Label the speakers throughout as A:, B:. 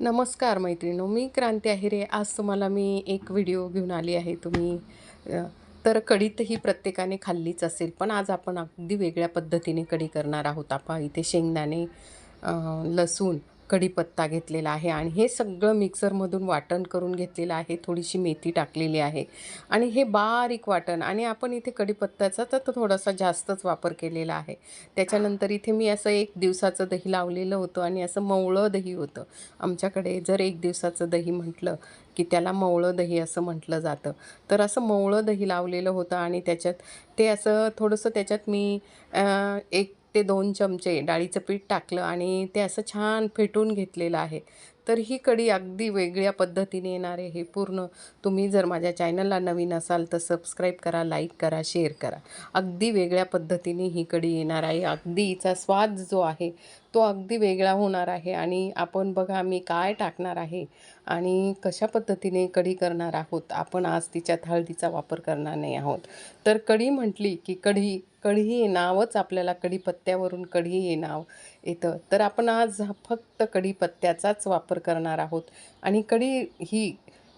A: नमस्कार मैत्रिणो मी क्रांती आहिरे. आज तुम्हाला मी एक व्हिडिओ घेऊन आली आहे. तुम्ही तर कढी तर ही प्रत्येकाने खाल्लीच असेल पण आज आपण अगदी वेगळ्या पद्धतीने कढी करणार आहोत. आपण इथे शेंगदाणे लसूण कढीपत्ता घेतलेला आहे आणि हे सगळं मिक्सरमधून वाटण करून घेतलेलं आहे. थोडीशी मेथी टाकलेली आहे. आणि हे बारीक वाटण आणि आपण इथे कढीपत्त्याचा तर थोडासा जास्तच वापर केलेला आहे. त्याच्यानंतर इथे मी असं एक दिवसाचं दही लावलेलं होतं आणि असं मवळं दही होतं. आमच्याकडे जर एक दिवसाचं दही म्हटलं की त्याला मवळं दही असं म्हटलं जातं. तर असं मवळं दही लावलेलं होतं आणि त्याच्यात ते असं थोडंसं त्याच्यात मी एक ते दोन चमचे डाळीचं पीठ टाकलं आणि ते असं छान फेटून घेतलेलं आहे. तर ही कढी अगदी वेगळ्या पद्धतीने येणार आहे हे पूर्ण तुम्ही जर माझ्या चॅनलला नवीन असाल तर सबस्क्राईब करा लाईक करा शेअर करा. अगदी वेगळ्या पद्धतीने ही कढी येणार आहे. अगदी हिचा स्वाद जो आहे तो अगदी वेगळा होणार आहे आणि आपण बघा मी काय टाकणार आहे आणि कशा पद्धतीने कढी करणार आहोत. आपण आज तिच्यात हळदीचा वापर करणार नाही आहोत. तर कढी म्हटली की कढी कढी हे नावच आपल्याला कढीपत्त्यावरून कढी हे नाव येतं. तर आपण आज फक्त कढीपत्त्याचाच वापर करणार आहोत. आणि कढी ही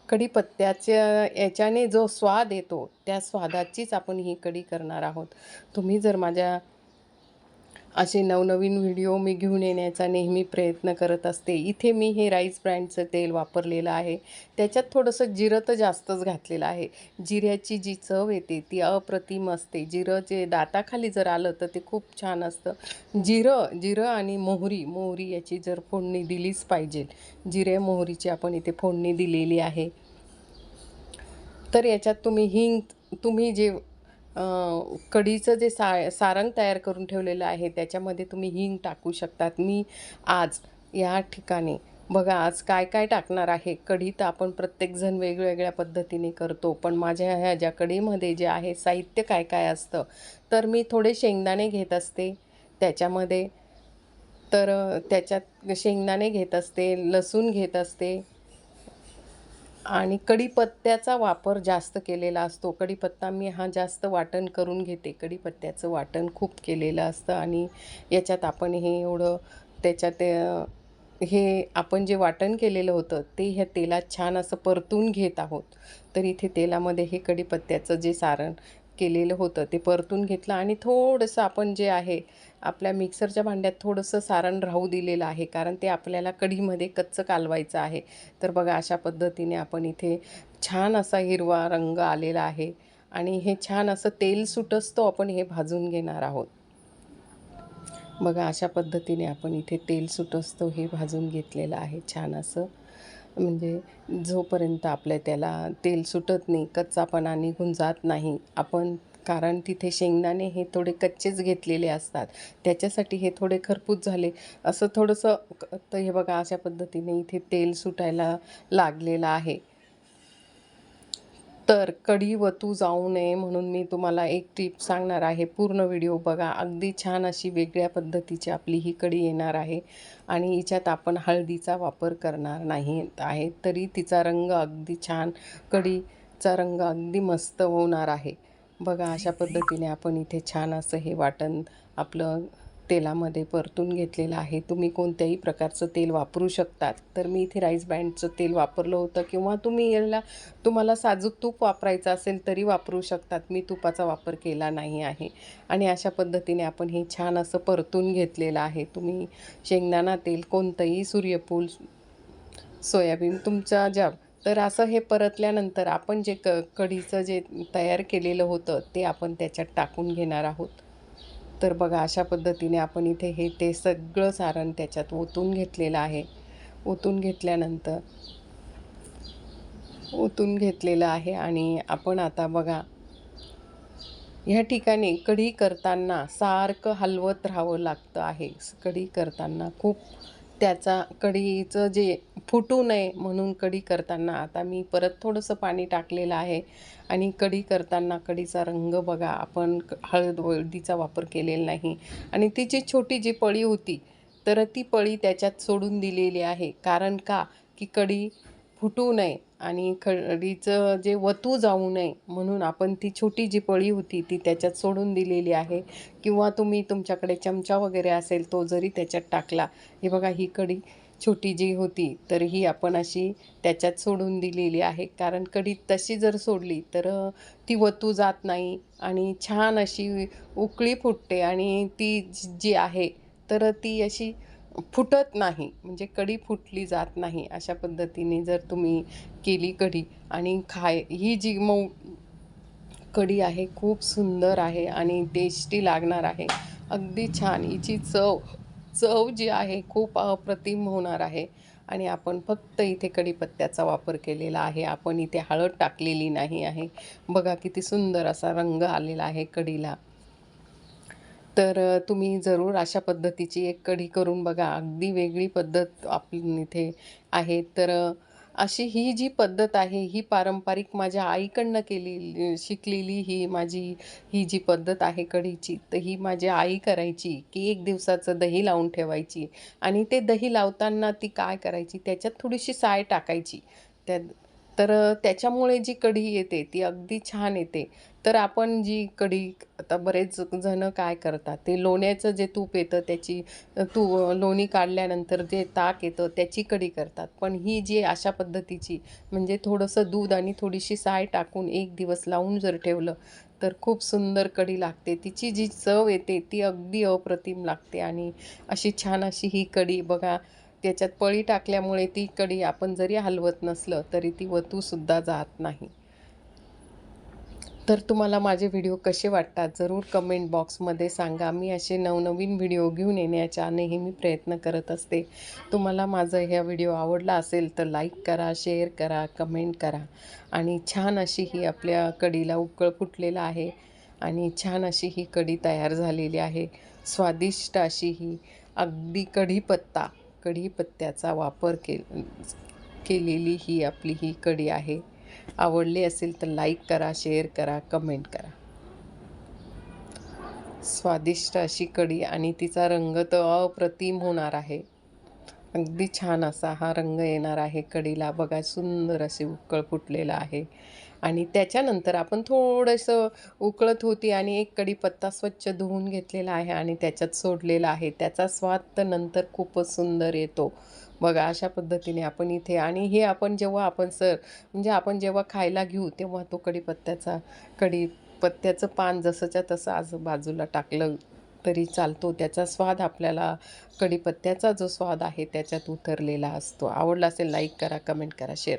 A: कढीपत्त्याच्या याच्याने जो स्वाद येतो त्या स्वादाचीच आपण ही कढी करणार आहोत. तुम्ही जर माझ्या असे नवनवीन व्हिडिओ मी घेऊन येण्याचा नेहमी प्रयत्न करत असते. इथे मी हे राईस ब्रँडचं तेल वापरलेलं आहे. त्याच्यात थोडंसं जिरं तर जास्तच घातलेलं आहे. जिऱ्याची जी चव येते ती अप्रतिम असते. जिरं जे दाताखाली जर आलं तर ते खूप छान असतं. जिरं जिरं आणि मोहरी मोहरी याची जर फोडणी दिलीच पाहिजे. जिरे मोहरीची आपण इथे फोडणी दिलेली आहे. तर याच्यात तुम्ही हिंग तुम्ही जे कढीचं जे सा सारंग तयार करून ठेवलेलं आहे त्याच्यामध्ये तुम्ही हिंग टाकू शकतात. मी आज या ठिकाणी बघा आज काय काय टाकणार आहे? कढी तर आपण प्रत्येकजण वेगवेगळ्या पद्धतीने करतो पण माझ्या ह्या ज्या कढीमध्ये जे आहे साहित्य काय काय असतं? तर मी थोडे शेंगदाणे घेत असते त्याच्यामध्ये. तर त्याच्यात शेंगदाणे घेत असते लसूण घेत असते आणि कढीपत्त्याचा वापर जास्त केलेला असतो. कढीपत्ता मी हा जास्त वाटण करून घेते. कढीपत्त्याचं वाटण खूप केलेलं असतं आणि याच्यात आपण हे एवढं त्याच्यात हे आपण जे वाटण केलेलं होतं ते ह्या तेलात छान असं परतून घेत आहोत. तर इथे तेलामध्ये हे कढीपत्त्याचं जे सारण केलेलं होतं ते परतून घेतलं आणि थोडंसं आपण जे आहे आपल्या मिक्सरच्या भांड्यात थोडंसं सारण राहू दिलेलं आहे कारण ते आपल्याला कढीमध्ये कच्चं कालवायचं आहे. तर बघा अशा पद्धतीने आपण इथे छान असा हिरवा रंग आलेला आहे आणि हे छान असं तेल सुटसतो आपण हे भाजून घेणार आहोत. बघा अशा पद्धतीने आपण इथे तेल सुटसतो हे भाजून घेतलेलं आहे छान असं. म्हणजे जोपर्यंत आपल्या त्याला तेल सुटत नाही कच्चापणा निघून जात नाही आपण कारण तिथे शेंगदाणे हे थोडे कच्चेच घेतलेले असतात. त्याच्यासाठी हे थोडे खरपूस झाले. असं थोडंसं तर हे बघा अशा पद्धतीने इथे तेल सुटायला लागलेलं आहे. तर कढी वतू जाऊ नये म्हणून मी तुम्हाला एक टिप सांगणार आहे. पूर्ण व्हिडिओ बघा. अगदी छान अशी वेगळ्या पद्धतीची आपली ही कढी येणार आहे. आणि हिच्यात आपण हळदीचा वापर करणार नाही आहे. तरी तिचा रंग अगदी छान कढीचा रंग अगदी मस्त होणार आहे. बघा अशा पद्धतीने आपण इथे छान असं हे वाटण आपलं तेलामध्ये परतून घेतलेलं आहे. तुम्ही कोणत्याही प्रकारचं तेल वापरू शकतात. तर मी इथे राईस ब्रँडचं तेल वापरलं होतं किंवा तुम्ही याला तुम्हाला साजूक तूप वापरायचं असेल तरी वापरू शकतात. मी तुपाचा वापर केला नाही आहे. आणि अशा पद्धतीने आपण हे छान असं परतून घेतलेलं आहे. तुम्ही शेंगदाणा तेल कोणतंही सूर्यफूल सोयाबीन तुमचा ज्या तर असं हे परतल्यानंतर आपण जे क कढीचं जे तयार केलेलं होतं ते आपण त्याच्यात टाकून घेणार आहोत. तर बघा अशा पद्धतीने आपण इथे हे ते सगळं सारण त्याच्यात ओतून घेतलेलं आहे. ओतून घेतल्यानंतर ओतून घेतलेलं आहे आणि आपण आता बघा ह्या ठिकाणी कढी करताना सारखं हलवत राहावं लागतं आहे. कढी करताना खूप त्याचा कढीचं जे फुटू नये म्हणून कढी करताना आता मी परत थोडंसं पाणी टाकलेलं आहे आणि कढी करताना कढीचा रंग बघा आपण क- हळद हळदीचा वापर केलेला नाही. आणि तिची छोटी जी पळी होती तर ती पळी त्याच्यात सोडून दिलेली आहे. कारण का? की कढी फुटू नये. आणि खडीचं जे वतू जाऊ नये म्हणून आपण ती छोटी जी पळी होती ती त्याच्यात सोडून दिलेली आहे. किंवा तुम्ही तुमच्याकडे चमचा वगैरे असेल तो जरी त्याच्यात टाकला. हे बघा ही कढी छोटी जी होती तर ही आपण अशी त्याच्यात सोडून दिलेली आहे. कारण कढी तशी जर सोडली तर ती वतू जात नाही. आणि छान अशी उकळी फुटते आणि ती जी आहे तर ती अशी फुटत नाही म्हणजे कढी फुटली जात नाही अशा पद्धतीने जर तुम्ही केली कढी. आणि खाय ही जी मऊ कढी आहे खूप सुंदर आहे आणि टेस्टी लागणार आहे. अगदी छान. हिची चव चव जी आहे खूप अप्रतिम होणार आहे. आणि आपण फक्त इथे कढीपत्त्याचा वापर केलेला आहे. आपण इथे हळद टाकलेली नाही आहे. बघा किती सुंदर असा रंग आलेला आहे कढीला. तर तुम्ही जरूर अशा पद्धतीची एक कढी करून बघा. अगदी वेगळी पद्धत आपली इथे आहे. तर अशी ही जी पद्धत आहे ही पारंपरिक माझ्या आईकडनं केलेली शिकलेली ही माझी ही जी पद्धत आहे कढीची तर ही माझी आई करायची की एक दिवसाचं दही लावून ठेवायची. आणि ते दही लावताना ती काय करायची त्याच्यात थोडीशी साय टाकायची. त्या तर त्याच्यामुळे जी कढी येते ती अगदी छान येते. तर आपण जी कढी आता बरेच जण काय करतात ते लोण्याचं जे तूप येतं त्याची तू लोणी काढल्यानंतर जे ताक येतं त्याची कढी करतात. पण ही जी अशा पद्धतीची म्हणजे थोडंसं दूध आणि थोडीशी साय टाकून एक दिवस लावून जर ठेवलं तर खूप सुंदर कढी लागते. तिची जी चव येते ती अगदी अप्रतिम लागते. आणि अशी छान अशी ही कढी बघा त्याच्यात पळी टाकल्यामुळे ती कढी आपण जरी हलवत नसलं तरी ती वतूसुद्धा जात नाही. तर तुम्हाला माझे व्हिडिओ कसे वाटतात जरूर कमेंट बॉक्समध्ये सांगा. मी असे नवनवीन व्हिडिओ घेऊन येण्याचा नेहमी प्रयत्न करत असते. तुम्हाला माझा ह्या व्हिडिओ आवडला असेल तर लाईक करा शेअर करा कमेंट करा. आणि छान अशी ही आपल्या कडीला उकळ फुटलेला आहे आणि छान अशी ही कढी तयार झालेली आहे. स्वादिष्ट अशी ही अगदी कढीपत्ता. कढीपत्त्याचा वापर के केलेली ही आपली ही कढी आहे. आवडली असेल तर लाईक करा शेअर करा कमेंट करा. स्वादिष्ट अशी कढी आणि तिचा रंग तर अप्रतिम होणार आहे. अगदी छान असा हा रंग येणार आहे. कडीला बघा सुंदर असे उकळ फुटलेला आहे. आणि त्याच्यानंतर आपण थोडंसं उकळत होती आणि एक कढीपत्ता स्वच्छ धुवून घेतलेला आहे आणि त्याच्यात सोडलेला आहे. त्याचा स्वाद तर नंतर खूपच सुंदर येतो. बघा अशा पद्धतीने आपण इथे आणि हे आपण जेव्हा आपण सर म्हणजे आपण जेव्हा खायला घेऊ तेव्हा तो कढीपत्त्याचा कढीपत्त्याचं पान जसंच्या तसं आज बाजूला टाकलं तरी चालतो. त्याचा स्वाद आपल्याला कढीपत्त्याचा जो स्वाद आहे त्याच्यात उतरलेला असतो. आवडला असेल लाईक करा कमेंट करा शेअर